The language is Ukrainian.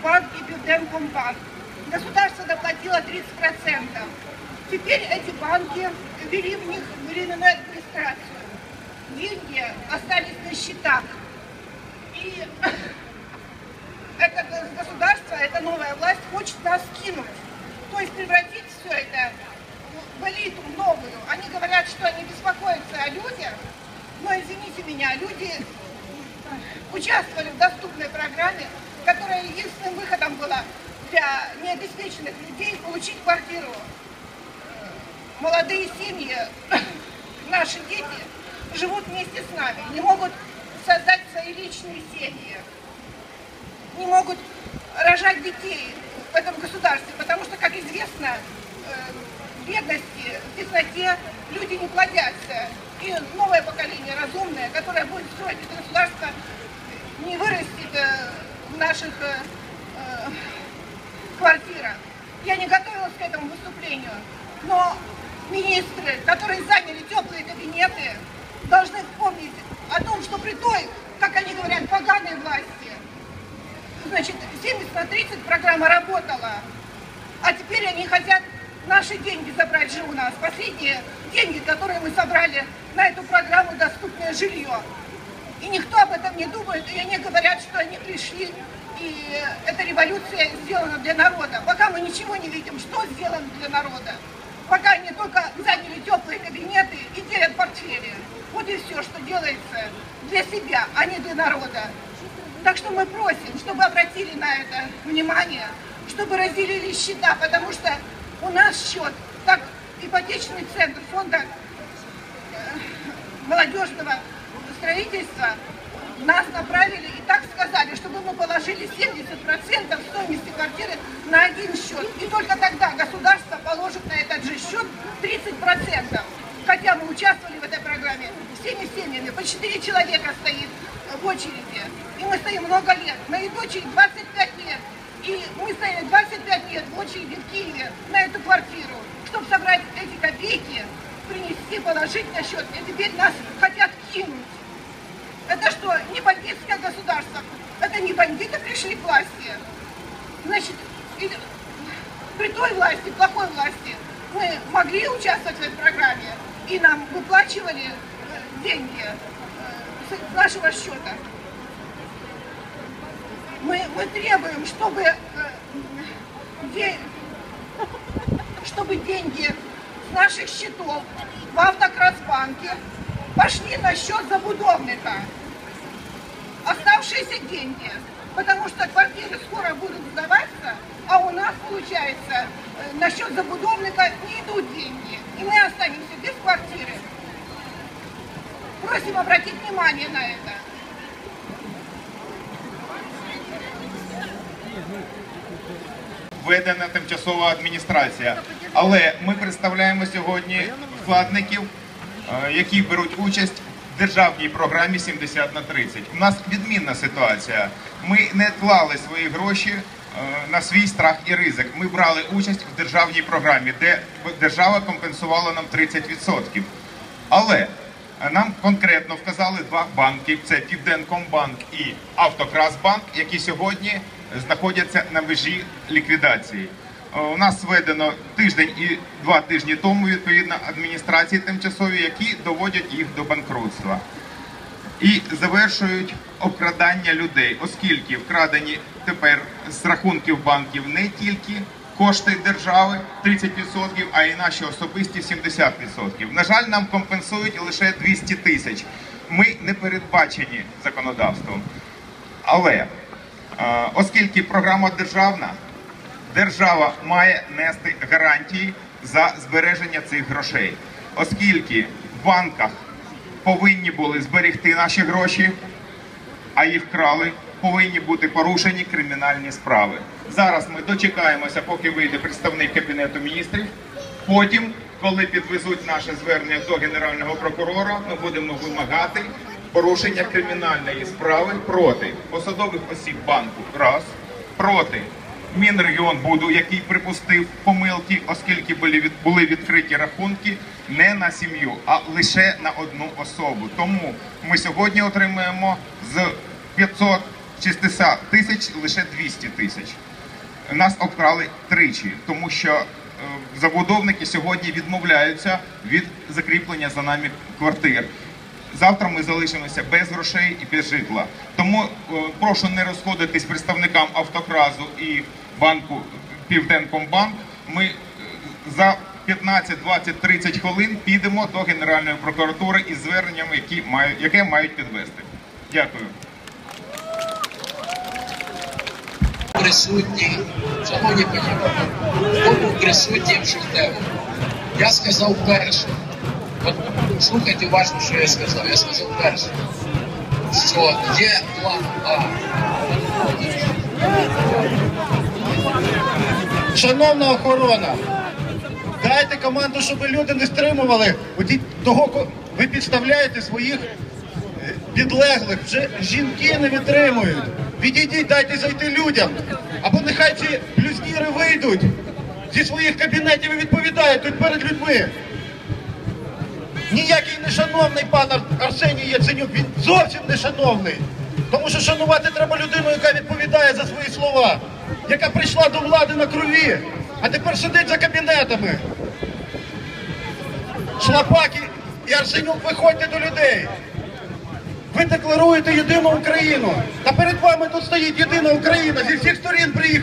Автобазбанк и Бюденкомбанк. Государство доплатило 30%. Теперь эти банки ввели в них временную администрацию. Деньги остались на счетах. И это государство, эта новая власть хочет нас кинуть. То есть превратить все это в элиту новую. Они говорят, что они беспокоятся о людях, но извините меня, люди участвовали в доступной программе, которая единственным выходом была для необеспеченных людей получить квартиру. Молодые семьи, наши дети живут вместе с нами, не могут создать свои личные семьи, не могут рожать детей в этом государстве, потому что, как известно, в бедности, в тесноте люди не плодятся. И новое поколение разумное, которое будет строить это государство, не вырастет наших квартирах. Я не готовилась к этому выступлению, но министры, которые заняли теплые кабинеты, должны помнить о том, что при той, как они говорят, поганой власти, значит, 70 на 30 программа работала, а теперь они хотят наши деньги забрать же у нас. Последние деньги, которые мы собрали на эту программу «Доступное жилье». И никто об этом не думает, и они говорят, что они пришли, и эта революция сделана для народа. Пока мы ничего не видим, что сделано для народа. Пока они только заняли теплые кабинеты и делят портфели. Вот и все, что делается для себя, а не для народа. Так что мы просим, чтобы обратили на это внимание, чтобы разделили счета, потому что у нас счет, так ипотечный центр фонда молодежного строительства нас направили и так сказали, чтобы мы положили 70% стоимости квартиры на один счет. И только тогда государство положит на этот же счет 30%. Хотя мы участвовали в этой программе всеми семьями, по 4 человека стоит в очереди. И мы стоим много лет. Моей дочери 25 лет. И мы стояли 25 лет в очереди в Киеве на эту квартиру, чтобы собрать эти копейки, принести, положить на счет. И теперь нас хотят кинуть. Это что, не бандитское государство? Это не бандиты пришли к власти? Значит, при той власти, плохой власти, мы могли участвовать в этой программе, и нам выплачивали деньги с нашего счета. Мы, мы требуем, чтобы, де, чтобы деньги с наших счетов в Автокрасбанке пошли на счет забудовника. Оставшиеся деньги, потому что квартиры скоро будут сдаваться, а у нас, получается, на счет забудовника не идут деньги, и мы останемся без квартиры. Просим обратить внимание на это. Введена тимчасова адміністрація. Але ми представляємо сьогодні вкладників, е, які беруть участь в державній програмі 70 на 30. У нас відмінна ситуація. Ми не клали свої гроші е, на свій страх і ризик. Ми брали участь в державній програмі, де держава компенсувала нам 30%. Але нам конкретно вказали два банки: це Південкомбанк і Автокрасбанк, які сьогодні знаходяться на межі ліквідації. Е, У нас введено тиждень і два тижні тому відповідно адміністрації тимчасові, які доводять їх до банкрутства і завершують обкрадання людей, оскільки вкрадені тепер з рахунків банків не тільки кошти держави 30%, а й наші особисті 70%. На жаль, нам компенсують лише 200 тисяч. Ми не передбачені законодавством. Але е, оскільки програма державна, держава має нести гарантії за збереження цих грошей, оскільки в банках повинні були зберегти наші гроші, а їх вкрали, повинні бути порушені кримінальні справи. Зараз ми дочекаємося, поки вийде представник Кабінету міністрів. Потім, коли підвезуть наше звернення до Генерального прокурора, ми будемо вимагати порушення кримінальної справи проти посадових осіб банку раз, проти Мінрегіонбуду, який припустив помилки, оскільки були від- були відкриті рахунки не на сім'ю, а лише на одну особу. Тому ми сьогодні отримуємо з 600 тисяч лише 200 тисяч. Нас обкрали тричі, тому що е, забудовники сьогодні відмовляються від закріплення за нами квартир. Завтра ми залишимося без грошей і без житла. Тому е, прошу не розходитись представникам автокразу і банку Південкомбанк. Ми е, за 15, 20, 30 хвилин підемо до Генеральної прокуратури із зверненнями, які мають, яке мають підвести. Дякую. присутні, шановні пані, хто був присутній в жовтневому? Я сказав перше. От слухайте уважно, що я сказав. Я сказав перше, що є план А. Шановна охорона, дайте команду, щоб люди не стримували. Того, ви підставляєте своїх е, підлеглих. Вже жінки не витримують. Відійдіть, дайте зайти людям. Або нехай ці блюзніри вийдуть зі своїх кабінетів і відповідають тут перед людьми. Ніякий не шановний пан Ар- Арсеній Яценюк, він зовсім не шановний. Тому що шанувати треба людину, яка відповідає за свої слова, яка прийшла до влади на крові, а тепер сидить за кабінетами. Шлапаки і Арсенюк, виходьте до людей. Ви декларуєте єдину Україну. Та перед вами тут стоїть єдина Україна. Зі всіх сторін приїхали.